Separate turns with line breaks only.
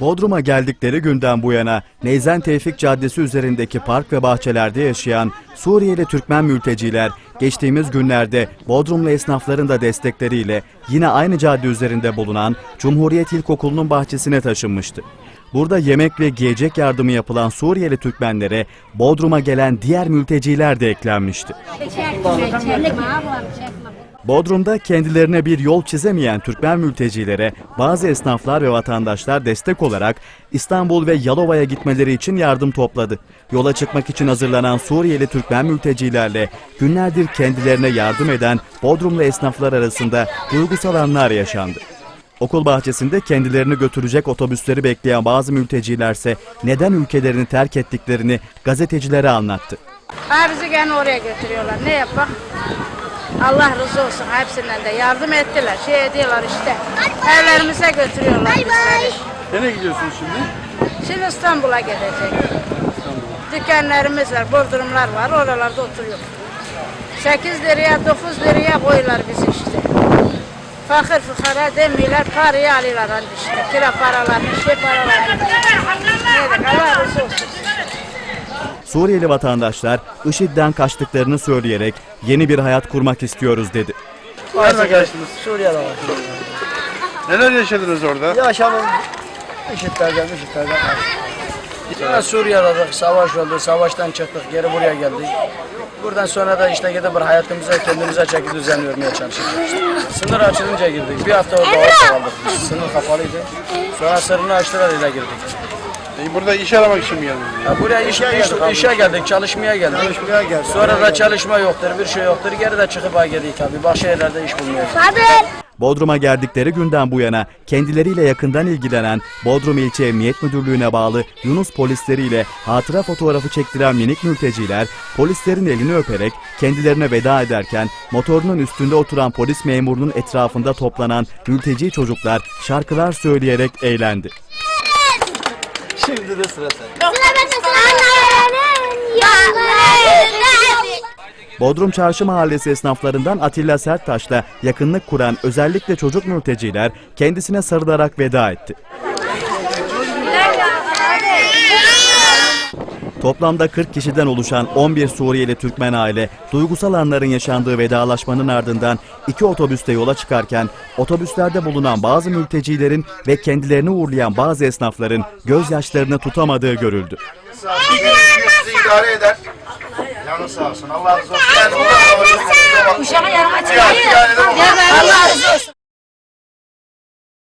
Bodrum'a geldikleri günden bu yana Neyzen Tevfik Caddesi üzerindeki park ve bahçelerde yaşayan Suriyeli Türkmen mülteciler geçtiğimiz günlerde Bodrumlu esnafların da destekleriyle yine aynı cadde üzerinde bulunan Cumhuriyet İlkokulu'nun bahçesine taşınmıştı. Burada yemek ve giyecek yardımı yapılan Suriyeli Türkmenlere Bodrum'a gelen diğer mülteciler de eklenmişti. Bodrum'da kendilerine bir yol çizemeyen Türkmen mültecilere bazı esnaflar ve vatandaşlar destek olarak İstanbul ve Yalova'ya gitmeleri için yardım topladı. Yola çıkmak için hazırlanan Suriyeli Türkmen mültecilerle günlerdir kendilerine yardım eden Bodrumlu esnaflar arasında duygusal anlar yaşandı. Okul bahçesinde kendilerini götürecek otobüsleri bekleyen bazı mültecilerse neden ülkelerini terk ettiklerini gazetecilere anlattı.
Ha bizi gene oraya götürüyorlar. Ne yapak? Allah razı olsun hepsinden de yardım ettiler. Şey ediyorlar işte. Evlerimize götürüyorlar bizleri.
Nereye gidiyorsunuz şimdi?
Şimdi İstanbul'a gidecek. Dükkanlarımız var, bodrumlar var. Oralarda oturuyor. 8 liraya, 9 liraya koyuyorlar bizi işte. Fakir fukara demiyorlar, parayı alıyorlar hani işte. Kira paralarını, şey paralarını. Ne dedik, Allah.
Suriyeli vatandaşlar IŞİD'den kaçtıklarını söyleyerek yeni bir hayat kurmak istiyoruz dedi.
Nerede kaçtınız?
Suriye'de var.
Neler yaşadınız orada?
Yaşamın işitlerden, işitlerden var. Sonra Suriye'de savaş oldu, savaştan çıktık, geri buraya geldik. Buradan sonra da işte gidip bir hayatımıza kendimize çeki düzen vermeye çalışacağız. Sınır açılınca girdik. Bir hafta orada kaldık. Sınır kapalıydı. Sonra sınırını açtılar ile girdik.
E, burada iş aramak için mi geldiniz?
Ya buraya iş, iş, işe geldik, çalışmaya geldik. Çalışmaya geldik. Sonra da çalışma yoktur, bir şey yoktur. Geri de çıkıp ay geldik tabii. Başka yerlerde iş bulmaya.
Bodrum'a geldikleri günden bu yana kendileriyle yakından ilgilenen Bodrum İlçe Emniyet Müdürlüğü'ne bağlı Yunus polisleriyle hatıra fotoğrafı çektiren minik mülteciler polislerin elini öperek kendilerine veda ederken motorunun üstünde oturan polis memurunun etrafında toplanan mülteci çocuklar şarkılar söyleyerek eğlendi.
Şimdi de sıra sen.
Bodrum Çarşı Mahallesi esnaflarından Atilla Serttaş'la yakınlık kuran özellikle çocuk mülteciler kendisine sarılarak veda etti. Toplamda 40 kişiden oluşan 11 Suriyeli Türkmen aile duygusal anların yaşandığı vedalaşmanın ardından iki otobüste yola çıkarken otobüslerde bulunan bazı mültecilerin ve kendilerini uğurlayan bazı esnafların gözyaşlarını tutamadığı görüldü.
Bir gün sizi idare eder. Canı sağ olsun.
Allah razı olsun.